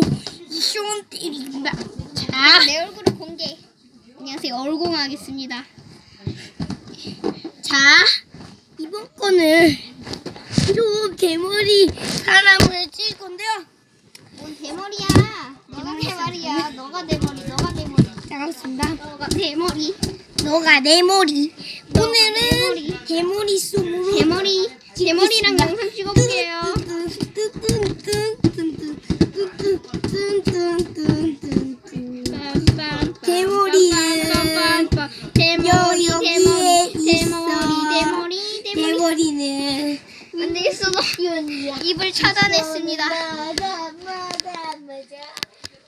미션 때린다. 자, 내 얼굴을 공개. 안녕하세요. 얼공하겠습니다. 자, 이번 거는 요 대머리 사람을 찍을 건데요. 뭔 대머리야? 너가 대머리야. 너가 대머리. 너가 대머리. 반갑습니다. 너가 대머리. 너가 내 머리. 오늘은. 대머리 쏘으로 대머리. 대머리랑 영상 찍어볼게요. 대머리는 안 되겠어. 너 입을 차단했습니다.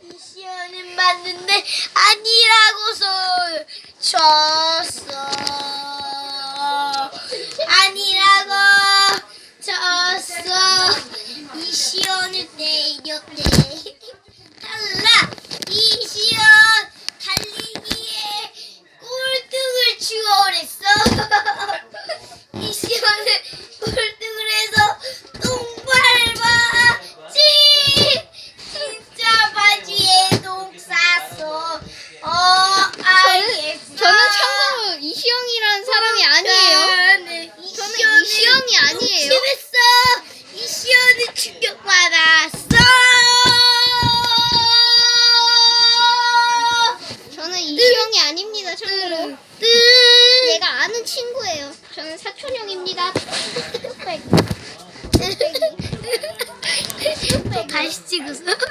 이 시연은 맞는데 아니라고서 졌어. 아니라고 졌어. 이 시연을 때렸네 달라 이 시연 달리기에 꼴등을 추월했어 이 시연을 꼴등을 해서 똥 밟았지 진짜 바지에 똥 쌌어 어 알겠어 저는 참고로 이시영이라는 사람이 아니에요. 저는 저는 이시영이 아니에요. 심했어 이 시연은 충격 받았어 저는 이시영이 아닙니다. 참고로. 뜨 얘가 아는 친구예요. 저는 사촌형입니다. 다시 찍었어